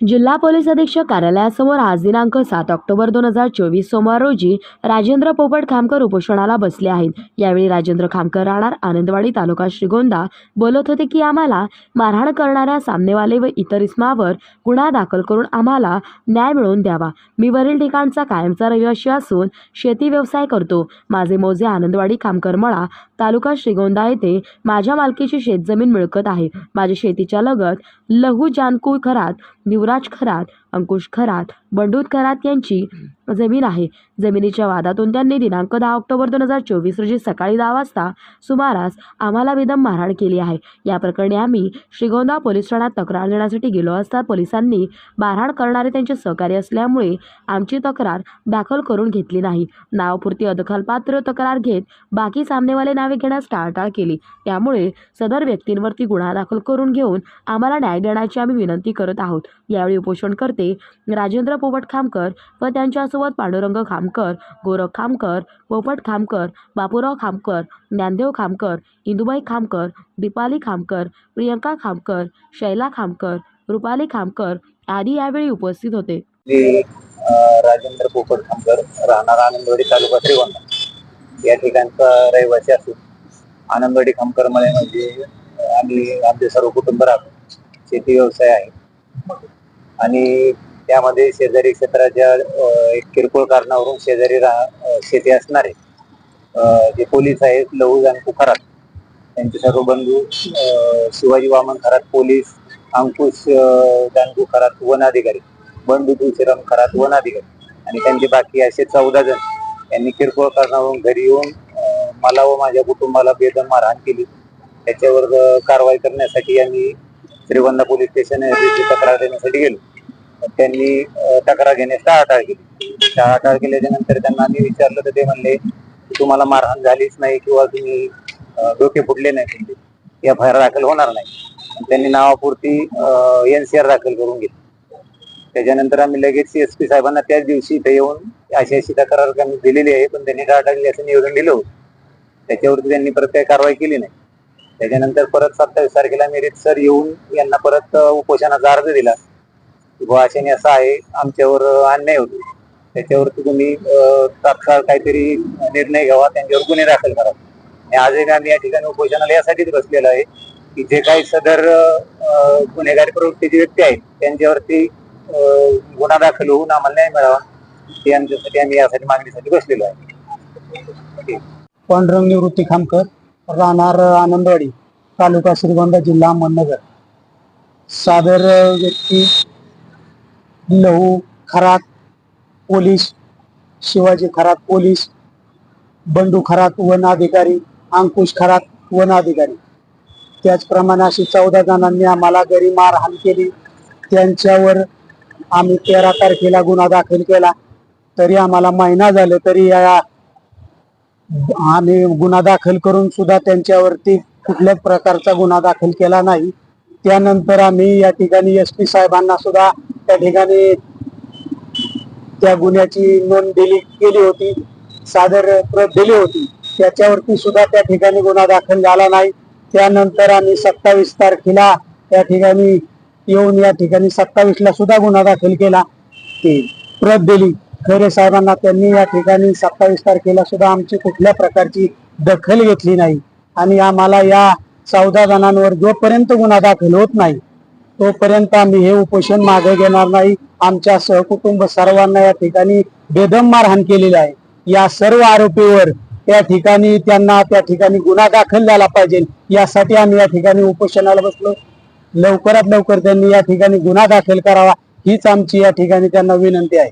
जिल्हा पोलीस अधीक्षक कार्यालयासमोर आज दिनांक सात ऑक्टोबर दोन हजार चोवीस सोमवार रोजी राजेंद्र पोपट खामकर उपोषणाला बसले आहेत. यावेळी राजेंद्र खामकर राहणार आनंदवाडी तालुका श्रीगोंदा. बोलत होते की आम्हाला मारहाण करणाऱ्या सामनेवाले व इतर इस्मावर गुन्हा दाखल करून आम्हाला न्याय मिळवून द्यावा. मी वरील ठिकाणचा कायमचा रहिवाशी असून शेती व्यवसाय करतो. माझे मोजे आनंदवाडी खामकर मळा तालुका श्रीगोंदा येथे माझ्या मालकीची शेतजमीन मिळकत आहे. माझ्या शेतीच्या लगत लहू जानकू खरात युवराज खरात अंकुश खरात बंडूत खरात यांची जमीन आहे. जमिनीच्या वादातून त्यांनी दिनांक दहा ऑक्टोबर दोन हजार चोवीस रोजी सकाळी दहा वाजता सुमारास आम्हाला बेदम मारहाण केली आहे. या प्रकरणी आम्ही श्रीगोंदा पोलीस ठाण्यात तक्रार देण्यासाठी गेलो असता पोलिसांनी मारहाण करणारे त्यांचे सहकारी असल्यामुळे आमची तक्रार दाखल करून घेतली नाही. नावपुरती अदखलपात्र तक्रार घेत बाकी सामनेवाले नावे घेण्यास टाळटाळ केली. त्यामुळे सदर व्यक्तींवरती गुन्हा दाखल करून घेऊन आम्हाला न्याय देण्याची आम्ही विनंती करत आहोत. यावेळी उपोषणकर्ते राजेंद्र पोपट खामकर व त्यांच्यासोबत पांडुरंग खामकर गोरख खामकर पोपट खामकर बापूराव खामकर ज्ञानदेव खामकर इंदुबाई खामकर दीपाली खामकर प्रियंका खामकर शैला खामकर रुपाली खामकर आदी यावेळी उपस्थित होते. राजेंद्र पोपट खामकर राहणार आनंदवाडी तालुका श्रीगोंदा. या ठिकाणचा रहिवासी असून आनंदवाडी खामकर मळे म्हणजे आम्ही आमचे सर्व कुटुंब राहतो. शेती व्यवसाय आहे. आणि त्यामध्ये शेजारी क्षेत्राच्या एक किरकोळ कारणावरून शेजारी राह शेती असणारे जे पोलीस आहेत लहू जानकू खरात त्यांचे सर्व बंधू शिवाजी वामन खरात पोलीस अंकुश दानकू जानकू खरात वनाधिकारी बंधू तुळशीराम खरात वनाधिकारी आणि त्यांचे बाकी असे चौदा जण. यांनी किरकोळ कारणावरून घरी येऊन मला व माझ्या कुटुंबाला बेदम मारहाण केली. त्याच्यावर कारवाई करण्यासाठी आम्ही श्रीगोंदा पोलीस स्टेशन तक्रार देण्यासाठी गेलो. त्यांनी तक्रार घेण्यास टाळाटाळ केली. टाळाटाळ केल्याच्यानंतर त्यांना आम्ही विचारलं तर ते म्हणले की तुम्हाला मारहाण झालीच नाही किंवा तुम्ही डोके फुटले नाही तुमचे. एफ दाखल होणार नाही. त्यांनी नावापुरती एनसीआर दाखल करून घेतली. त्याच्यानंतर आम्ही लगेच सी एस पी साहेबांना त्याच दिवशी इथे येऊन अशी अशी तक्रार दिलेली आहे पण त्यांनी टाळटाळली असं निवेदन दिलं होतं. त्याच्यावरती त्यांनी प्रत्येक कारवाई केली नाही. त्याच्यानंतर परत सत्तावीस तारखेला मी सर येऊन यांना परत उपोषणाचा अर्ज दिला. की बुवा अशाने असं आहे आमच्यावर अन्याय होतो त्याच्यावरती तुम्ही तात्काळ काहीतरी निर्णय घ्यावा त्यांच्यावर गुन्हे दाखल करा. आणि आजही आम्ही या ठिकाणी उपोषणाला यासाठीच बसलेलो आहे की जे काही सदर गुन्हेगारी प्रवृत्तीचे व्यक्ती आहेत त्यांच्यावरती गुन्हा दाखल होऊन आम्हाला न्याय मिळावा ते आमच्यासाठी आम्ही यासाठी मागणीसाठी बसलेलो आहे. पांडुरंग निवृत्ती खामकर. राहणार आनंदवाडी तालुका श्रीगोंदा जिल्हा अहमदनगर. सादर व्यक्ती लहू खरात पोलीस शिवाजी खरात पोलीस बंडू खरात वन अधिकारी अंकुश खरात वन अधिकारी. त्याचप्रमाणे अशी चौदा जणांनी आम्हाला घरी मारहाण केली. त्यांच्यावर आम्ही तेरा तारखेला गुन्हा दाखल केला. तरी आम्हाला महिना झाले तरी या आणि गुन्हा दाखल करून सुद्धा त्यांच्यावरती कुठल्याच प्रकारचा गुन्हा दाखल केला नाही. त्यानंतर आम्ही या ठिकाणी एस पी साहेबांना सुद्धा त्या ठिकाणी त्या गुन्ह्याची नोंद दिली केली होती सादर प्रत दिली होती. त्याच्यावरती सुद्धा त्या ठिकाणी गुन्हा दाखल झाला नाही. त्यानंतर आम्ही सत्तावीस तारखेला त्या ठिकाणी येऊन या ठिकाणी सत्तावीसला सुद्धा गुन्हा दाखल केला. ते प्रत दिली. खरे साहेबांना त्यांनी या ठिकाणी सत्तावीस तारखेला सुद्धा आमची कुठल्या प्रकारची दखल घेतली नाही. आणि आम्हाला या चौदा जणांवर जोपर्यंत गुन्हा दाखल होत नाही तोपर्यंत आम्ही हे उपोषण मागे घेणार नाही. आमच्या सहकुटुंब सर्वांना या ठिकाणी बेदम मारहाण केलेली आहे. या सर्व आरोपीवर त्या ठिकाणी त्यांना त्या ठिकाणी गुन्हा दाखल झाला पाहिजे यासाठी आम्ही या ठिकाणी उपोषणाला बसलो. लवकरात लवकर त्यांनी या ठिकाणी गुन्हा दाखल करावा हीच आमची या ठिकाणी त्यांना विनंती आहे.